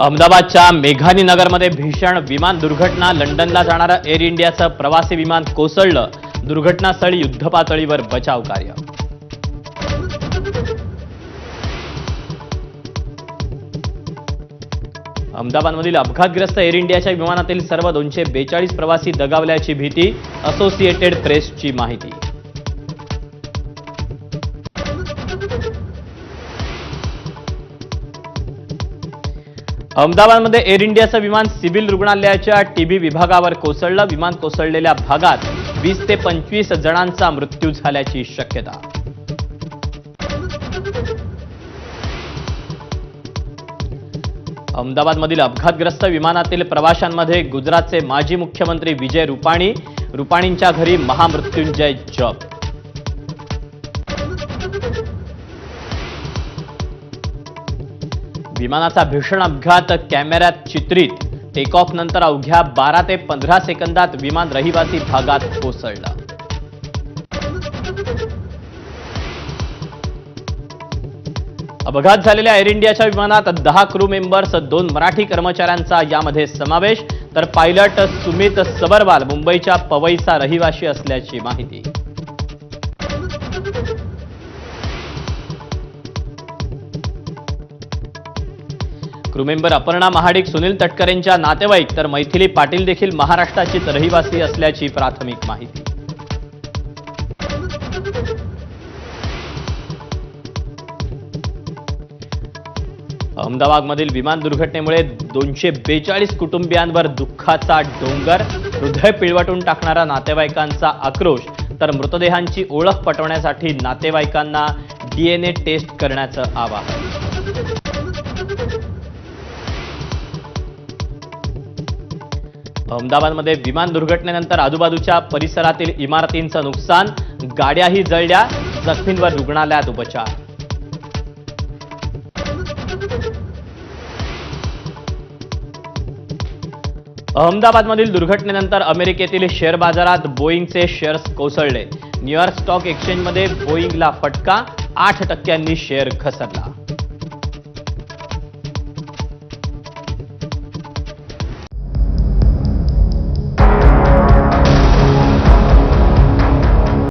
अहमदाबादच्या मेघानी नगरमध्ये भीषण विमान दुर्घटना लंडनला जाणारं एअर इंडियाचं प्रवासी विमान कोसळलं. दुर्घटनास्थळी युद्धपातळीवर बचाव कार्य. अहमदाबादमधील अपघातग्रस्त एअर इंडियाच्या विमानातील सर्व दोनशे बेचाळीस प्रवासी दगावल्याची भीती असोसिएटेड प्रेसची माहिती. अहमदाबादमध्ये एअर इंडियाचं विमान सिव्हिल रुग्णालयाच्या टीबी विभागावर कोसळलं. विमान कोसळलेल्या भागात वीस ते पंचवीस जणांचा मृत्यू झाल्याची शक्यता. अहमदाबादमधील अपघातग्रस्त विमानातील प्रवाशांमध्ये गुजरातचे माजी मुख्यमंत्री विजय रुपाणी. रुपाणींच्या घरी महामृत्युंजय जप. विमानाचा भीषण अपघात कॅमेऱ्यात चित्रित. टेक ऑफ नंतर अवघ्या बारा ते पंधरा सेकंदात विमान रहिवासी भागात कोसळलं. अपघात झालेल्या एअर इंडियाच्या विमानात दहा क्रू मेंबर्स दोन मराठी कर्मचाऱ्यांचा यामध्ये समावेश. तर पायलट सुमित सबरवाल मुंबईच्या पवईचा रहिवाशी असल्याची माहिती. क्रूमेंबर अपर्णा महाडिक सुनील तटकरेंच्या नातेवाईक तर मैथिली पाटील देखील महाराष्ट्राचीच रहिवासी असल्याची प्राथमिक माहिती. अहमदाबादमधील विमान दुर्घटनेमुळे दोनशे बेचाळीस कुटुंबियांवर दुःखाचा डोंगर हृदय पिळवटून टाकणारा नातेवाईकांचा आक्रोश तर मृतदेहांची ओळख पटवण्यासाठी नातेवाईकांना डीएनए टेस्ट करण्याचं आवाहन. अहमदाबादमध्ये विमान दुर्घटनेनंतर आजूबाजूच्या परिसरातील इमारतींचं नुकसान गाड्याही जळल्या जखमींवर रुग्णालयात उपचार. अहमदाबादमधील दुर्घटनेनंतर अमेरिकेतील शेअर बाजारात बोईंगचे शेअर्स कोसळले. न्यूयॉर्क स्टॉक एक्सचेंजमध्ये बोईंगला फटका आठ टक्क्यांनी शेअर घसरला.